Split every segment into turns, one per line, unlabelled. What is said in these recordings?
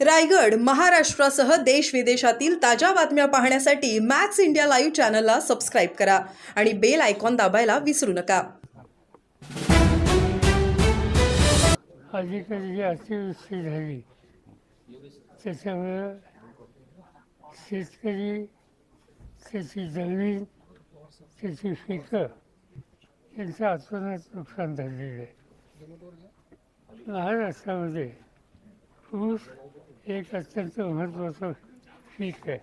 रायगड महाराष्ट्रासह देश विदेशातील ताज्या बातम्या पाहण्यासाठी मॅक्स इंडिया लाईव्ह चॅनलला सबस्क्राईब करा आणि बेल आयकॉन दाबायला विसरू नका.
अलीकडे जी अतिवृष्टी झाली त्याच्यामुळं शेतकरी त्याची जमीन त्याची पिकं यांचं अतोनात नुकसान झालेलं आहे. महाराष्ट्रामध्ये ऊस एक अत्यंत महत्त्वाचं पीक आहे.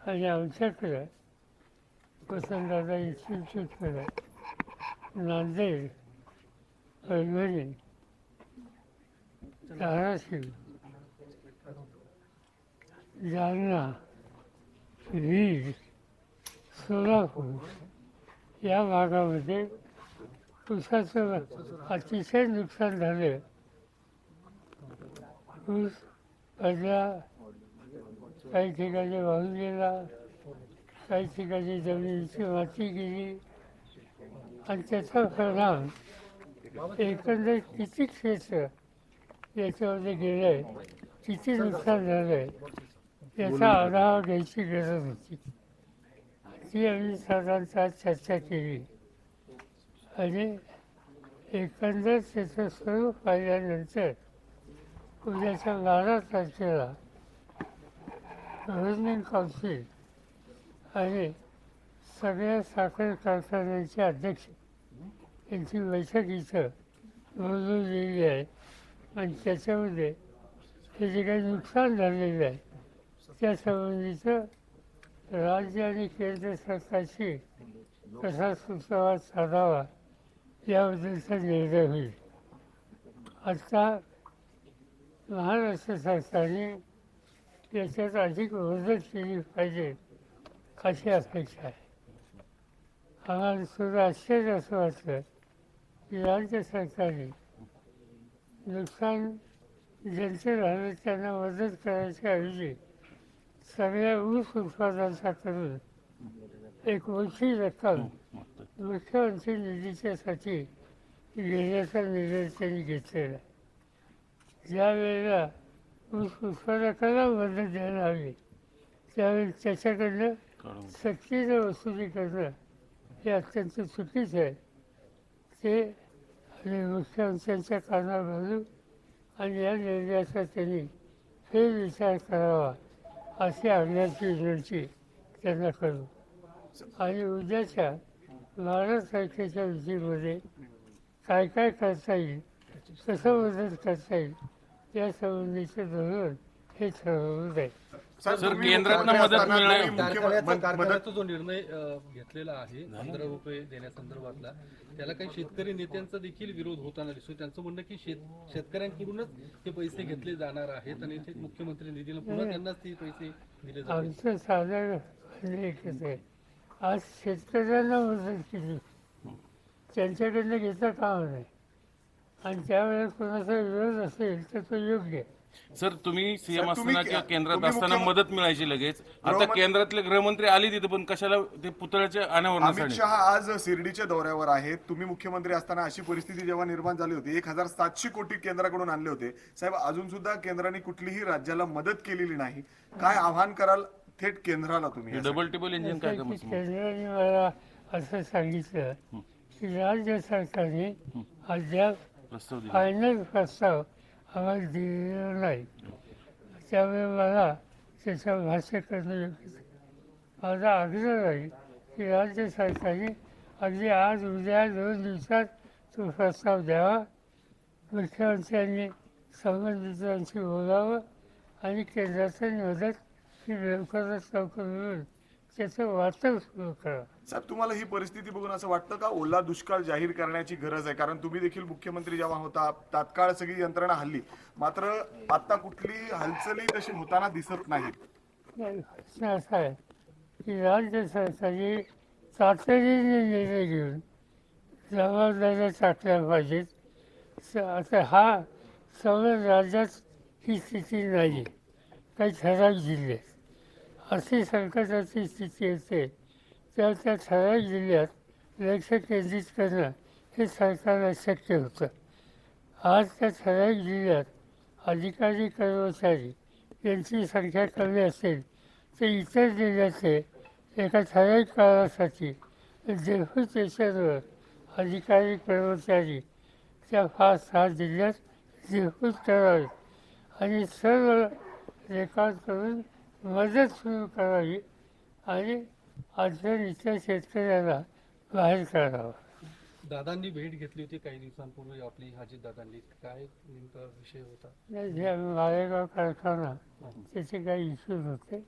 आणि आमच्याकडं वसंतदादा इन्स्टिट्यूटकडे नांदेड परभणी धाराशिव जालना बीड सोलापूर या भागामध्ये ऊसाचं अतिशय नुकसान झालं ऊस पडला काही ठिकाणी वाहून गेला काही ठिकाणी जमिनीची माती गेली आणि त्याचा परिणाम एकंदर किती क्षेत्र याच्यामध्ये गेलं आहे किती नुकसान झालं आहे याचा आढावा घ्यायची गरज होती ती आम्ही साधारणतः चर्चा केली आणि एकंदर त्याचं स्वरूप पाहिल्यानंतर उद्याच्या बारा तारखेला गव्हर्निंग काउन्सिल आणि सगळ्या साखर कारखान्यांचे अध्यक्ष यांची बैठक इथं बोलवलेली आहे. आणि त्याच्यामध्ये हे जे काही नुकसान झालेलं आहे त्यासंबंधीचं राज्य आणि केंद्र सरकारशी कसा सुसंवाद साधावा याबद्दलचा निर्णय होईल. आता महाराष्ट्र सरकारने याच्यात अधिक मदत केली पाहिजे अशी अपेक्षा आहे. आम्हाला सुद्धा आश्चर्य असं वाटलं की राज्य सरकारने नुकसान ज्यांचे झालं त्यांना मदत करायच्या ऐवजी सगळ्या ऊस उत्पादनाकरून एक मोठी रक्कम मुख्यमंत्री निधीच्यासाठी घेण्याचा निर्णय त्यांनी घेतलेला आहे. ज्या वेळेला ऊस उत्पादकाला मदत द्यायला हवी त्यावेळी त्याच्याकडनं सक्तीनं वसुली करणं हे अत्यंत चुकीचं आहे. ते आणि मुख्यमंत्र्यांच्या कानावर घालून आणि या निर्णयाचा त्यांनी फेरविचार करावा अशी आग्रहाची विनंती त्यांना करू. आणि उद्याच्या बारा तारखेच्या विधीमध्ये काय काय करता येईल कसं मदत करता येईल या संबंधीचं धोरण हे ठरवलं जाईल
सर केंद्रातनं मदत मिळणार
कारखान्याचा कारखान्याचा जो निर्णय अ, घेतलेला आहे पंधरा रुपये देण्यासंदर्भातला त्याला काही शेतकरी नेत्यांचा देखील विरोध होताना दिसतो त्यांचं म्हणणं की शेत शेतकऱ्यांकडूनच हे पैसे घेतले जाणार आहेत आणि ते मुख्यमंत्री निधीला पुन्हा त्यांनाच ते पैसे दिले जातील.
आमचं साधारण म्हणणं एकच आहे. आज शेतकऱ्यांना मदत केली. त्यांच्याकडनं घेता कामा नाही आणि त्यावेळेस कोणाचा विरोध असेल तर तो योग्य आहे.
सर तुम्ही सीएम
सर, तुम्ही
असताना किंवा
के-
केंद्रात
तुम्ही
असताना
मुख्यम-
मदत मिळायची लगेच. आता
गृहमं-
केंद्रातले गृहमंत्री आले तिथे पण कशाला ते पुतळ्याच्या
अमित शहा आज शिर्डीच्या दौऱ्यावर आहेत. तुम्ही मुख्यमंत्री असताना अशी परिस्थिती जेव्हा निर्माण झाली होती एक हजार सातशे कोटी केंद्राकडून आणले होते. साहेब अजून सुद्धा केंद्राने कुठलीही राज्याला मदत केलेली नाही. काय आव्हान कराल थेट केंद्राला तुम्ही?
डबल टेबल इंजिन काय
की
काम
केंद्राने मला असं सांगितलं की राज्य सरकारने अद्याप
प्रस्ताव दिला.
फायनल प्रस्ताव आम्हाला दिलेला नाही. त्यामुळे मला त्याचं भाष्य करणं योग्य नाही. माझा आग्रह राहील की राज्य सरकारने अगदी आज उद्या दोन दिवसात तो प्रस्ताव द्यावा. मुख्यमंत्र्यांनी संबंधितांशी बोलावं आणि केंद्राचं मदत ही लवकरात लवकर मिळून त्याचं वाटप सुरू करावं
साहेब तुम्हाला ही परिस्थिती बघून असं वाटतं का? ओला दुष्काळ जाहीर करण्याची गरज आहे? कारण तुम्ही देखील मुख्यमंत्री जेव्हा होता तात्काळ सगळी यंत्रणा हल्ली. मात्र आता कुठली हालचाली तशी होताना दिसत
नाही, प्रश्न असा आहे की राज्य सरकारने तातडीने निर्णय घेऊन जबाबदाऱ्या टाकल्या पाहिजेत. स- आता हा सगळ्या राज्यात ही स्थिती नाही काही ठराविक जिल्ह्यात अशी संकटाची स्थिती येते. तर त्या ठराविक जिल्ह्यात लक्ष केंद्रित करणं हे सरकारला शक्य होतं. आज त्या ठराविक जिल्ह्यात अधिकारी कर्मचारी यांची संख्या कमी असेल तर इतर जिल्ह्याचे एका ठराविक काळासाठी देहू देशांवर अधिकारी कर्मचारी त्या फार सहा जिल्ह्यात देहूत करावेत आणि सर्व रेकॉर्ड करून मदत सुरू करावी आणि अडचण इतर शेतकऱ्याला बाहेर काढावं.
दादांनी भेट घेतली होती काही दिवसांपूर्वी आपली हाजी दादांनी. काय नेमका विषय होता?
नाही, जे मालेगाव कारखाना त्याचे काही इश्यूज होते.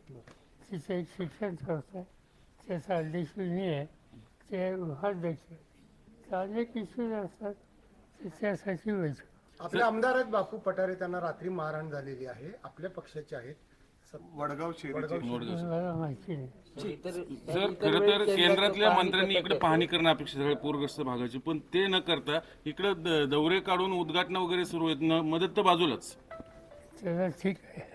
तिथे एक शिक्षण संस्था आहे. त्याचा अध्यक्ष मी आहे. ते उपाध्यक्ष अनेक इश्यूज असतात. तर त्यासाठी बैठक
आपले आमदार आहेत बापू पठारे. त्यांना रात्री मारहाण झालेली आहे. आपल्या पक्षाचे आहेत.
वडगाव शेरीचे
मला माहिती नाही.
सर खरं तर केंद्रातल्या मंत्र्यांनी इकडे पाहणी करणं अपेक्षित आहे पूरग्रस्त भागाची. पण ते न करता इकडे द- दौरे काढून उद्घाटन वगैरे सुरू आहेत. न मदत तर बाजूलाच.
त्याला ठीक आहे.